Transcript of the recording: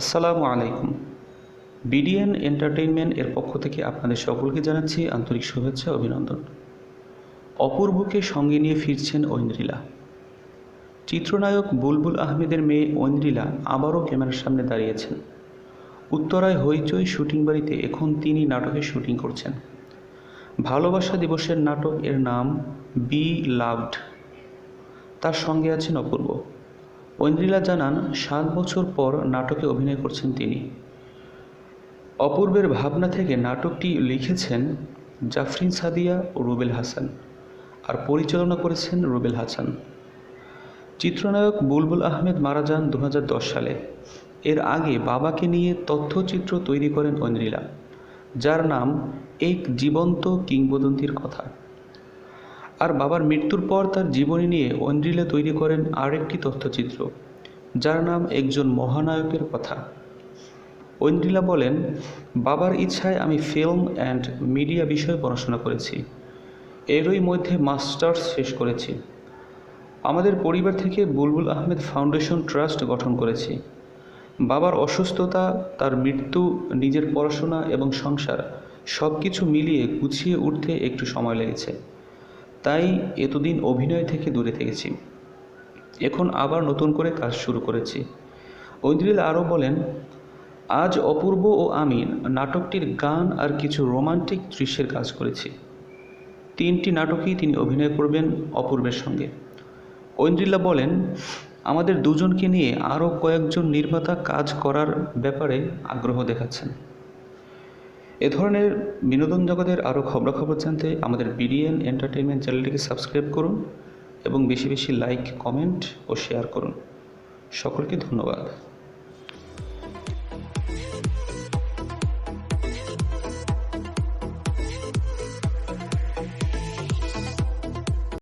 আসসালামু আলাইকুম। BDN entertainment এর পক্ষ থেকে আপনাদের সকলকে জানাচ্ছি আন্তরিক শুভেচ্ছা অভিনন্দন। অপূর্বকে সঙ্গে নিয়ে ফিরছেন ঐন্দ্রিলা। চিত্রনায়ক বুলবুল আহমেদের মেয়ে ঐন্দ্রিলা আবারও ক্যামেরার সামনে দাঁড়িয়েছেন। উত্তরায় হইচই শুটিং বাড়িতে এখন তিনি নাটকে শুটিং করছেন। ভালোবাসা দিবসের নাটক এর নাম বি লাভড। তার সঙ্গে আছেন অপূর্ব। ঐন্দ্রিলা জানান, সাত বছর পর নাটকে অভিনয় করছেন তিনি। অপূর্বের ভাবনা থেকে নাটকটি লিখেছেন জাফরিন সাদিয়া ও রুবেল হাসান আর পরিচালনা করেছেন রুবেল হাসান। চিত্রনায়ক বুলবুল আহমেদ মারা যান দু হাজার দশ সালে। এর আগে বাবাকে নিয়ে তথ্যচিত্র তৈরি করেন ঐন্দ্রিলা, যার নাম এক জীবন্ত কিংবদন্তির কথা আর বাবার মৃত্যুর পর তার জীবনী নিয়ে ঐন্দ্রিলা তৈরি করেন আরেকটি তথ্যচিত্র, যার নাম একজন মহানায়কের কথা। ঐন্দ্রিলা বলেন, বাবার ইচ্ছায় আমি ফিল্ম অ্যান্ড মিডিয়া বিষয়ে পড়াশোনা করেছি। এরই মধ্যে মাস্টার্স শেষ করেছি। আমাদের পরিবার থেকে বুলবুল আহমেদ ফাউন্ডেশন ট্রাস্ট গঠন করেছি। বাবার অসুস্থতা, তার মৃত্যু, নিজের পড়াশোনা এবং সংসার সব কিছু মিলিয়ে গুছিয়ে উঠতে একটু সময় লেগেছে। তাই এতদিন অভিনয় থেকে দূরে থেকেছি। এখন আবার নতুন করে কাজ শুরু করেছি। ঐন্দ্রিল আরও বলেন, আজ অপূর্ব ও আমি নাটকটির গান আর কিছু রোমান্টিক দৃশ্যের কাজ করেছি। তিনটি নাটকেই তিনি অভিনয় করবেন অপূর্বের সঙ্গে। ঐন্দ্রিল্লা বলেন, আমাদের দুজনকে নিয়ে আরও কয়েকজন নির্মাতা কাজ করার ব্যাপারে আগ্রহ দেখাচ্ছেন। এ ধরনের বিনোদন জগতের আরও খবরাখবর জানতে আমাদের বিডিএন এন্টারটেনমেন্ট চ্যানেলটিকে সাবস্ক্রাইব করুন এবং বেশি বেশি লাইক, কমেন্ট ও শেয়ার করুন। সকলকে ধন্যবাদ।